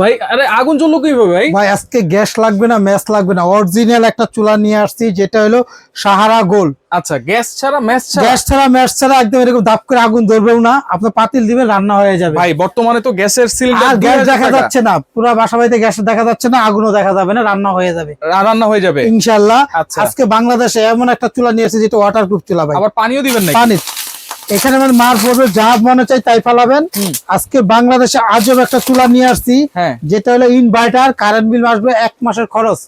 ভাই আরে আগুন জ্বললো কীভাবে ভাই? ভাই আজকে গ্যাস লাগবে না ম্যাচ লাগবে না। অরিজিনাল একটা চুলা নিয়ে আসছি যেটা হলো সাহারা গোল। আচ্ছা গ্যাস ছাড়া ম্যাচ ছাড়া? গ্যাস ছাড়া ম্যাচ ছাড়া একদম এরকম দাপ করে আগুন ধরবেও না। আপনার পাতিল দিবেন রান্না হয়ে যাবে। ভাই বর্তমানে তো গ্যাসের সিলিন্ডার গ্যাস দেখা যাচ্ছে না। পুরো বাসা বাড়িতে গ্যাস দেখা যাচ্ছে না আগুনও দেখা যাবে না রান্না হয়ে যাবে। রান্না হয়ে যাবে। ইনশাল্লাহ আচ্ছা। আজকে বাংলাদেশে এমন একটা চুলা নিয়ে এসেছে যেটা ওয়াটারপ্রুফ চুলা ভাই। আবার পানিও দিবেন না পানি। এখানে মানে মার পড়বে যা মনে চাই তাই ফালাবেন। আজকে বাংলাদেশে আজব একটা চুলা নিয়ে আসছি হ্যাঁ। যেটা হলো ইনভার্টার কারেন্ট বিল আসবে এক মাসের খরচ।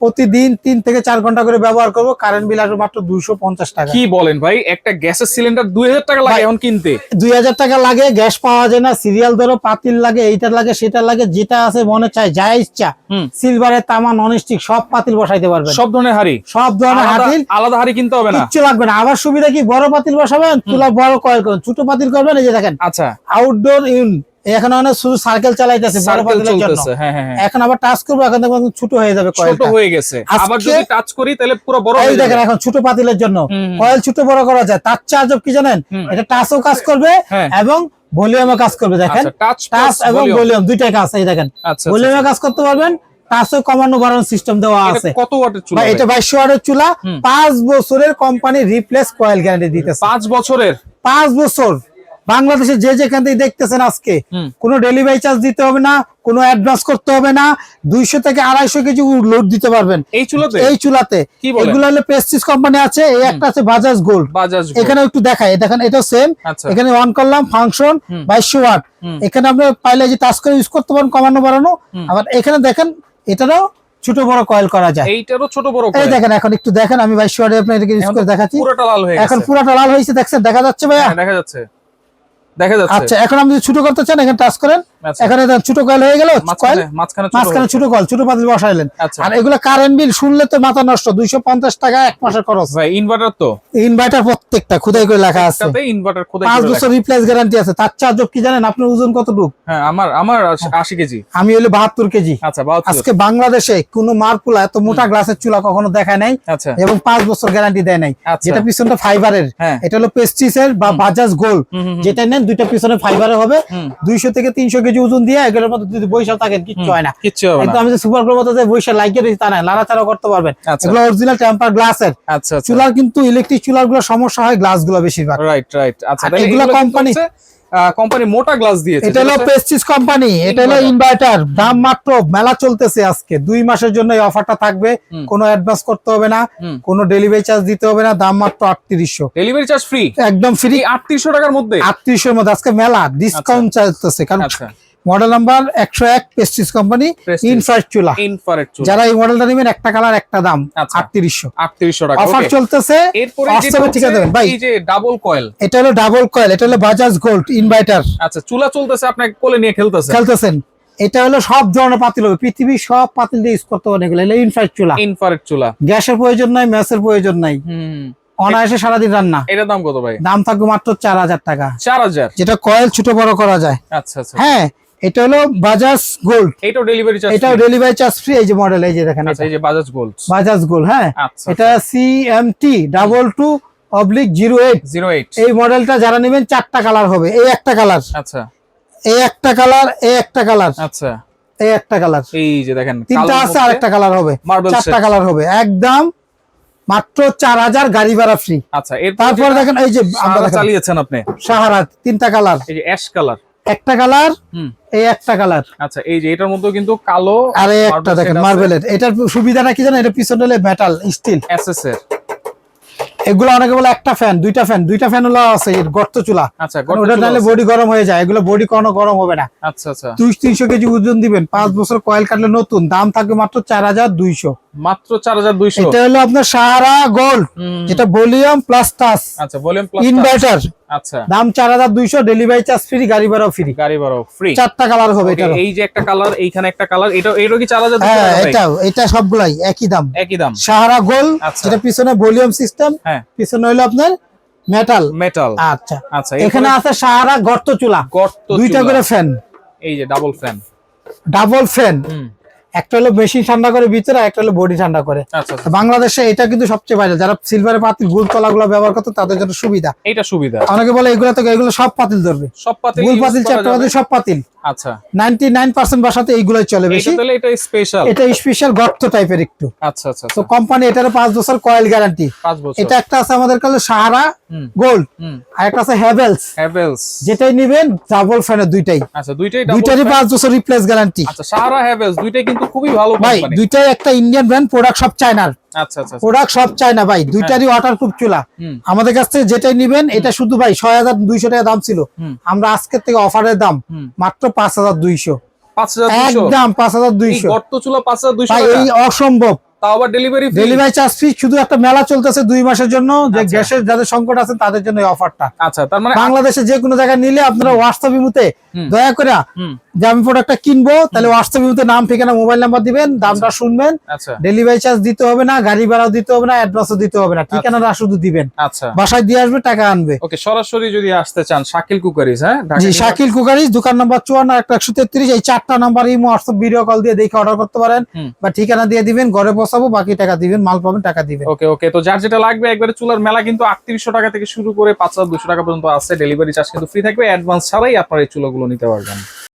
প্রতিদিন তিন থেকে চার ঘণ্টা করে ব্যবহার করব। কারেন্ট বিল আসবে মাত্র দুইশো পঞ্চাশ টাকা। কি বলেন ভাই? একটা গ্যাসের সিলিন্ডার দুই হাজার টাকা লাগে এখন কিনতে। দুই হাজার টাকা লাগে গ্যাস পাওয়া যায় না সিরিয়াল ধরো পাতিল লাগে এইটা লাগে সেটা লাগে যেটা আছে মনে চায় যা ইচ্ছা। সিলভারের তামা ননস্টিক সব পাতিল বসাইতে পারবেন। সব ধরনের হাড়ি? সব ধরনের হাতিল আলাদা হাড়ি কিনতে হবে না? কিচ্ছু লাগবে না। আবার সুবিধা কি? বড় পাতিল বসাবেন চুলা বড় করবেন। ছোট পাতিল করবেন এই যে দেখেন। আচ্ছা। আউটডোর ইউন। এখন অনেক শুধু সার্কেল চালাইতেছে হ্যাঁ হ্যাঁ হ্যাঁ। এখন আবার টাচ করব এখন ছোট হয়ে যাবে ছোট হয়ে গেছে। আবার যদি টাচ করি তাহলে পুরো বড় এই দেখেন এখন ছোট পাতিলের জন্য। কয়েল ছোট বড় করা যায় তার চার্জ কি জানেন? এটা টাচও কাজ করবে। এবং ভলিউমে কাজ করবে দেখেন। আচ্ছা টাচ টাচ এবং ভলিউম দুইটাই কাজ এই দেখেন। আচ্ছা ভলিউমে কাজ করতে পারবেন টাচও কমানো বাড়ানোর সিস্টেম দেওয়া আছে। কত ওয়াটের চুলা এটা ওয়াটের চুলা। বছরের কোম্পানি রিপ্লেস কয়েল গ্যারান্টি দিতেছে। পাঁচ বছরের? পাঁচ বছর। বাংলাদেশে যে যেখান থেকে দেখতেছেন আজকে। কোনো ডেলিভারি চার্জ দিতে হবে না কোনো অ্যাডভান্স করতে হবে না দুইশো থেকে আড়াইশো কেজি লোড দিতে পারবেন। এই চুলাতে? এই চুলাতে। এগুলো হলো পেস্টিস কোম্পানি আছে এই একটা আছে বাজাজ গোল্ড বাজাজ এখানে একটু দেখাই দেখেন এটা সেম আচ্ছা। এখানে অন করলাম ফাংশন হুম। বাইশশো ওয়াট এখানে আপনি পাইলে যে টাচ করে ইউজ করতে পারেন কমানো বাড়ানো। আবার এখানে দেখেন এটারও ছোট বড় কয়েল করা যায়। এইটারও ছোট বড় এই দেখেন এখন একটু দেখেন আমি বাইশশো ওয়াটে আপনার ইউজ করে দেখাচ্ছি। পুরোটা লাল হয়ে এখন পুরাটা লাল হয়েছে দেখছেন দেখা যাচ্ছে ভাইয়া? হ্যাঁ, দেখা যাচ্ছে। দেখা যাচ্ছে আচ্ছা এখন আপনি যদি ছোট করতে চান এখানে টাচ করেন। এখানে ছোট কয়েল হয়ে গেল মাঝখানে ছোট ছোট কয়েল ছোট পাতিল বসাইলেন। আচ্ছা। আর এগুলো কারেন্ট বিল শুনলে তো মাথা নষ্ট দুইশো পঞ্চাশ টাকা এক মাসের খরচ। ভাই ইনভার্টার তো। ইনভার্টার প্রত্যেকটা খুদাই করে লেখা আছে। ইনভার্টার খোদাই পাঁচ বছর রিপ্লেস গ্যারান্টি আছে। তার চার্জ কি জানেন? আপনার ওজন কতটুকু? হ্যাঁ আমার আমার আশি কেজি। আমি হলো বাহাত্তর কেজি। আচ্ছা আজকে বাংলাদেশে কোনো মারপুলা এত মোটা গ্লাসের চুলা কখনো দেখায় নাই আচ্ছা। এবং পাঁচ বছর গ্যারান্টি দেয় নাই। আচ্ছা। যেটা পিছনটা ফাইবারের হ্যাঁ। এটা হলো পেস্টিসের বা বাজাজ গোল্ড। যেটা নেন দুইটা পিছনে ফাইবারে হবে। দুইশো থেকে তিনশো কেজি ওজন দিয়ে এগুলোর মধ্যে যদি বৈশাখ থাকেন কিচ্ছু হয় না। কিচ্ছু হবে না। আমি যে সুপার গ্লোর মতো যে বৈশাখ লাইকে দিয়েছি তা না লাড়াচাড়া করতে পারবেন। আচ্ছা। এগুলো অরিজিনাল টেম্পার গ্লাসের আচ্ছা আচ্ছা। চুলার কিন্তু ইলেকট্রিক চুলারগুলো সমস্যা হয় গ্লাসগুলো বেশিরভাগ। রাইট রাইট আচ্ছা এগুলো company- কোম্পানি মোটা গ্লাস দিয়েছে এটা হলো পেস্টিস কোম্পানি এটা হলো ইনভার্টার দাম মাত্র মেলা চলতেছে আজকে। দুই মাসের জন্য এই অফারটা থাকবে। কোনো অ্যাডভান্স করতে হবে না। কোনো ডেলিভারি চার্জ দিতে হবে না। দাম মাত্র আটত্রিশশো। ডেলিভারি চার্জ ফ্রি একদম ফ্রি এই আটত্রিশশো টাকার মধ্যে? আটত্রিশশোর মধ্যে। আজকে মেলা ডিসকাউন্ট চলতেছে। কারণ আচ্ছা। মডেল নাম্বার একশো এক পেস্টিস কোম্পানি ইনফ্রারেড চুলা যারা এই মডেলটা নেবেন একটা কালার একটা দাম আচ্ছা। আটত্রিশশো। আটত্রিশশো টাকা অফার চলতেছে এরপরে হোয়াটসঅ্যাপে ঠিকা দেবেন ভাই। এই যে ডাবল কয়েল এটা হলো ডাবল কয়েল এটা হলো বাজাজ গোল্ড ইনভার্টার আচ্ছা চুলা চলতেছে আপনাকে কোলে নিয়ে খেলতেছে। খেলতেছেন। এটা হলো সব ধরনের পাতিল হবে। পৃথিবীর সব পাতিল দিয়ে ইউজ করতে পারেন এগুলো। ইনফ্রাস্ট চুলা ইনফ্রারেড চুলা গ্যাসের প্রয়োজন নাই ম্যাসের প্রয়োজন নাই। হুম। অনায়াসে সারাদিন রান্না। এটার দাম কত ভাই? দাম থাকবে মাত্র চার হাজার টাকা। চার হাজার। যেটা কয়েল ছোট বড় করা যায়। আচ্ছা আচ্ছা। হ্যাঁ এটা হলো বাজাজ গোল্ড এইটাও ডেলিভারি চার্জ এটাও ডেলিভারি চার্জ ফ্রি এই যে মডেল এই যে দেখেন আচ্ছা এই যে বাজাজ গোল্ড বাজাজ গোল্ড হ্যাঁ। আচ্ছা এটা C M T double two oblique zero eight zero eight এই মডেলটা যারা নেবেন চারটা কালার হবে। এই একটা কালার আচ্ছা। এই একটা কালার এই একটা কালার আচ্ছা। এই একটা কালার এই যে দেখেন তিনটা আছে আর একটা কালার হবে। চারটা কালার হবে। একদম মাত্র চার হাজার গাড়ি ভাড়া ফ্রি আচ্ছা তারপর দেখেন এই যে আমরা চালিয়েছেন আপনি। সাহারা তিনটা কালার এই যে অ্যাশ কালার একটা কালার হুম। এই একটা কালার। আচ্ছা এই যে এটার মধ্যে কিন্তু কালো আর একটা দেখেন মার্বেলের এটার সুবিধাটা কি জানেন? এটা পিছনে হলে মেটাল স্টিল এসএস এর। এগুলো অনেকে বলে একটা ফ্যান দুইটা ফ্যান দুইটা ফ্যান হলো আছে গর্ত চুলা। আচ্ছা কারণ ওটা নাহলে বডি গরম হয়ে যায়। এগুলো বডি কোনো গরম হবে না। আচ্ছা আচ্ছা। দুই তিনশো কেজি ওজন দিবেন। পাঁচ বছর কয়েল কাটলে নতুন। দাম থাকবে মাত্র চার হাজার দুইশো। মাত্র চার হাজার দুইশো। এটা হলো আপনার সারা গোল্ড যেটা ভলিউম প্লাস টাচ আচ্ছা ভলিউম ইনভার্টার আচ্ছা। দাম চার হাজার দুইশো ডেলিভারি চার্জ ফ্রি গাড়ি ভাড়াও ফ্রি গাড়ি ভাড়া ফ্রি চারটা কালার হবে এটা এই যে একটা কালার এইখানে একটা কালার এটা এটা কি চার হাজার হ্যাঁ এটাও এটা সবগুলাই একই দাম। একই দাম। সাহারা গোল আচ্ছা। যেটা পিছনে ভলিউম সিস্টেম হ্যাঁ। পিছনে হলো আপনার মেটাল মেটাল আচ্ছা। আচ্ছা এখানে আছে সাহারা গর্ত চুলা। গর্ত দুইটা করে ফ্যান এই যে ডাবল ফ্যান ডাবল ফ্যান হুম। একটা হলো মেশিন ঠান্ডা করে ভিতরে একটা হলো বডি ঠান্ডা করে। আচ্ছা আচ্ছা। বাংলাদেশে এটা কিন্তু সবচেয়ে ভালো যারা সিলভারের পাতিল গুল তলাগুলো ব্যবহার করতো তাদের জন্য সুবিধা। এটা সুবিধা। অনেকে বলে এগুলো তো এগুলো সব পাতিল ধরবে। সব পাতিল গুল পাতিল চ্যাপ্টার পাতিল সব পাতিল। আচ্ছা। নাইনটি নাইন পার্সেন্ট বাসাতে এইগুলোই চলে বেশি। তাহলে এটা স্পেশাল এটা স্পেশাল গর্ত টাইপের একটু। আচ্ছা আচ্ছা তো আচ্ছা। কোম্পানি এটার বছর কয়েল গ্যারান্টি বছর। এটা একটা আছে আমাদের কাছে সাহারা গোল্ড আর একটা আছে হ্যাভেলস হ্যাভেলস যেটাই নিবেন ডাবল ফ্যানের দুইটাই। আচ্ছা দুইটাই দুইটারই বছর রিপ্লেস গ্যারান্টি আচ্ছা সাহারা হ্যাভেলস দুইটাই কিন্তু খুবই ভালো ভাই দুইটাই একটা ইন্ডিয়ান ব্র্যান্ড প্রোডাক্ট সব চায়নার। প্রোডাক্ট সব চায়না ভাই দুইটারই ওয়াটারপ্রুফ চুলা। আমাদের কাছ থেকে যেটাই নিবেন এটা শুধু ভাই ছয় হাজার দুইশো টাকা দাম ছিল। আমরা আজকের থেকে অফারের দাম মাত্র পাঁচ হাজার দুইশো। পাঁচ হাজার একদম পাঁচ হাজার দুইশো। চুলা পাঁচ হাজার দুইশো এই অসম্ভব। আবার ডেলিভারি ডেলিভারি চার্জ ফ্রি শুধু একটা মেলা চলতেছে দুই মাসের জন্য। যে আচ্ছা। গ্যাসের যাদের সংকট আছে তাদের জন্য এই অফারটা আচ্ছা তার মানে বাংলাদেশে যে কোনো জায়গায় নিলে আপনারা হোয়াটসঅ্যাপ ইমুতে দয়া করে যে আমি প্রোডাক্টটা কিনবো তাহলে হোয়াটসঅ্যাপ ইমুতে নাম ঠিকানা মোবাইল নাম্বার দিবেন দামটা শুনবেন। আচ্ছা। ডেলিভারি চার্জ দিতে হবে না গাড়ি ভাড়াও দিতে হবে না অ্যাডভান্সও দিতে হবে না ঠিকানাটা শুধু দিবেন। আচ্ছা। বাসায় দিয়ে আসবে টাকা আনবে। ওকে সরাসরি যদি আসতে চান শাকিল কুকারিজ হ্যাঁ? ঢাকা জি শাকিল কুকারিজ দোকান নাম্বার চুয়ান্ন একটা একশো তেত্রিশ এই চারটা number imo WhatsApp video call দিয়ে দেখে অর্ডার করতে পারেন। বা ঠিকানা দিয়ে দিবেন ঘরে বসাবো বাকি টাকা দিবেন মাল পাবেন টাকা দিবেন। ওকে ওকে তো যার যেটা লাগবে একবারে চুলার মেলা কিন্তু আটত্রিশশো টাকা থেকে শুরু করে পাঁচ হাজার দুশো টাকা পর্যন্ত আছে। ডেলিভারি চার্জ কিন্তু ফ্রি থাকবে অ্যাডভান্স ছাড়াই আপনার এই চুলাগুলো নিতে পারবেন।